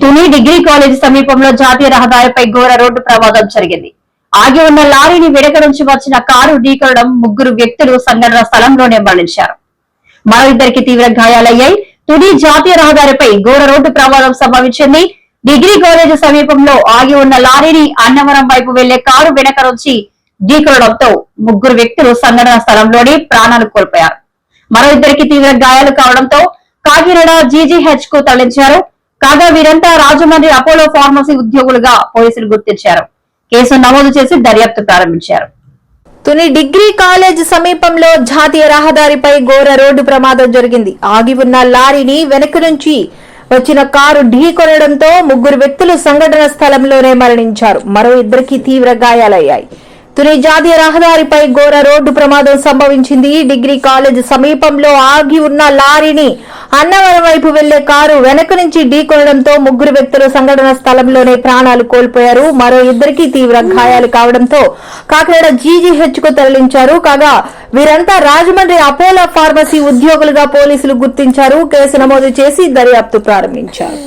Tuni degree college సమీపంలో జాతీయ రహదారిపై ఘోర రోడ్డు ప్రమాదం జరిగింది. ఆగి ఉన్న లారీని వెనక నుంచి వచ్చిన కారు ఢీకొనడం ముగ్గురు వ్యక్తులు సంఘటన స్థలంలోనే మరణించారు. మరో ఇద్దరికి తీవ్ర గాయాలయ్యాయి. తుని జాతీయ రహదారిపై ఘోర రోడ్డు ప్రమాదం సంభవించింది. డిగ్రీ కాలేజ్ సమీపంలో ఆగి ఉన్న లారీని అన్నవరం వైపు వెళ్ళే కారు వెనక నుంచి ఢీకొనడంతో ముగ్గురు వ్యక్తులు సంఘటన స్థలంలోనే ప్రాణాలు కోల్పోయారు. మరో ఇద్దరికి తీవ్ర గాయాలు కావడంతో కాకినాడ జీజీహెచ్కు తరలించారు. కాగా వీరంతా రాజమండ్రి అపోలో ఫార్మసీ ఉద్యోగులుగా పోలీసులు గుర్తించారు. కేసు నమోదు చేసి దర్యాప్తు ప్రారంభించారు. తుని డిగ్రీ కాలేజ్ సమీపంలో జాతీయ రహదారిపై ఘోర రోడ్డు ప్రమాదం జరిగింది. ఆగి ఉన్న లారీని వెనక నుంచి వచ్చిన కారు ఢీ కొనడంతో ముగ్గురు వ్యక్తులు సంఘటన స్థలంలోనే మరణించారు. మరో ఇద్దరికి తీవ్ర గాయాలయ్యాయి. తుని జాతీయ రహదారిపై ఘోర రోడ్డు ప్రమాదం సంభవించింది. డిగ్రీ కాలేజ్ సమీపంలో ఆగి ఉన్న లారీని అన్నవరం వైపు వెళ్ళే కారు వెనక నుంచి ఢీకొనడంతో ముగ్గురు వ్యక్తులు సంఘటన స్థలంలోనే ప్రాణాలు కోల్పోయారు. మరో ఇద్దరికి తీవ్ర గాయాలు కావడంతో కాకినాడ జీజీహెచ్కు తరలించారు. కాగా వీరంతా రాజమండ్రి అపోలో ఫార్మసీ ఉద్యోగులుగా పోలీసులు గుర్తించారు. కేసు నమోదు చేసి దర్యాప్తు ప్రారంభించారు.